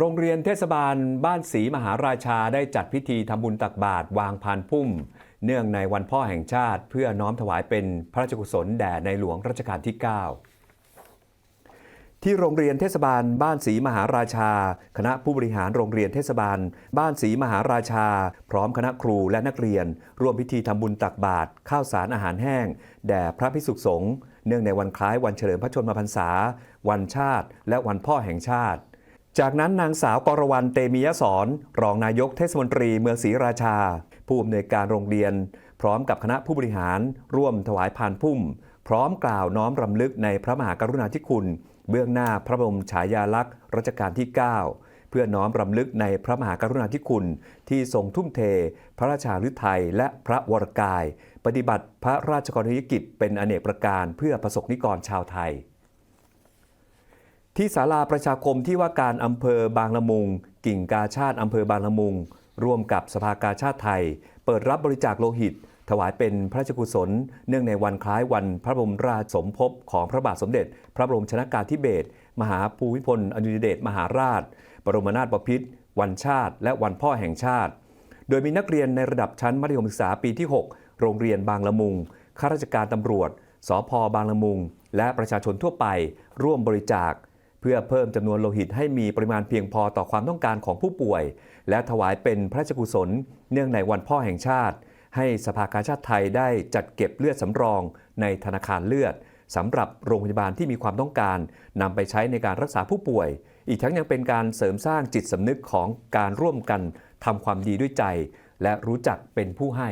โรงเรียนเทศบาลบ้านศรีมหาราชาได้จัดพิธีทำบุญตักบาตรวางพานพุ่ม เนื่องในวันพ่อแห่งชาติ เพื่อน้อมถวายเป็นพระราชกุศลแด่ในหลวงรัชกาลที่ 9 ที่โรงเรียนเทศบาลบ้านศรีมหาราชา คณะผู้บริหารโรงเรียนเทศบาล บ้านศรีมหาราชา พร้อมคณะครูและนักเรียน ร่วมพิธีทำบุญตักบาตรข้าวสารอาหารแห้ง แด่พระภิกษุสงฆ์เนื่องในวันคล้ายวันเฉลิมพระชนมพรรษา วันชาติ และวันพ่อแห่งชาติ จากนั้นนางสาวกรวรรณเตมียสอนรองนายกเทศมนตรีเมืองศรีราชา ผู้อำนวยการโรงเรียน พร้อมกับคณะผู้บริหาร ร่วมถวายพานพุ่ม พร้อมกล่าวน้อมรำลึกในพระมหากรุณาธิคุณ เบื้องหน้าพระบรมฉายาลักษณ์รัชกาลที่ 9 เพื่อน้อมรำลึกในพระมหากรุณาธิคุณ ที่ทรงทุ่มเท พระราชาฤทัยและพระวรกาย ปฏิบัติพระราชกรณียกิจเป็นอเนกประการเพื่อประสบนิกรชาวไทย ที่ศาลาประชาคมที่ว่าการอำเภอบางละมุง กิ่งกาชาติอำเภอบางละมุง ร่วมกับสภากาชาติไทย เปิดรับบริจาคโลหิต ถวายเป็นพระราชกุศล เนื่องในวันคล้ายวันพระบรมราชสมภพของพระบาทสมเด็จ พระบรมชนากาธิเบศรมหาภูมิพลอดุลยเดชมหาราช บรมนาถบพิตรวันชาติ และวันพ่อแห่งชาติ โดยมีนักเรียนในระดับชั้นมัธยมศึกษาปีที่ 6 โรงเรียนบางละมุงข้าราชการตำรวจสพบางละมุง และประชาชนทั่วไป ร่วมบริจาค เพื่อเพิ่มจำนวนโลหิตให้มีปริมาณเพียงพอต่อความต้องการของผู้ป่วย และถวายเป็นพระราชกุศล เนื่องในวันพ่อแห่งชาติ ให้สภากาชาติไทยได้จัดเก็บเลือดสำรอง ในธนาคารเลือดสำหรับโรงพยาบาลที่มีความต้องการนำไปใช้ในการรักษาผู้ป่วย อีกทั้งยังเป็นการเสริมสร้างจิตสำนึกของการร่วมกันทำความดีด้วยใจ และรู้จักเป็นผู้ให้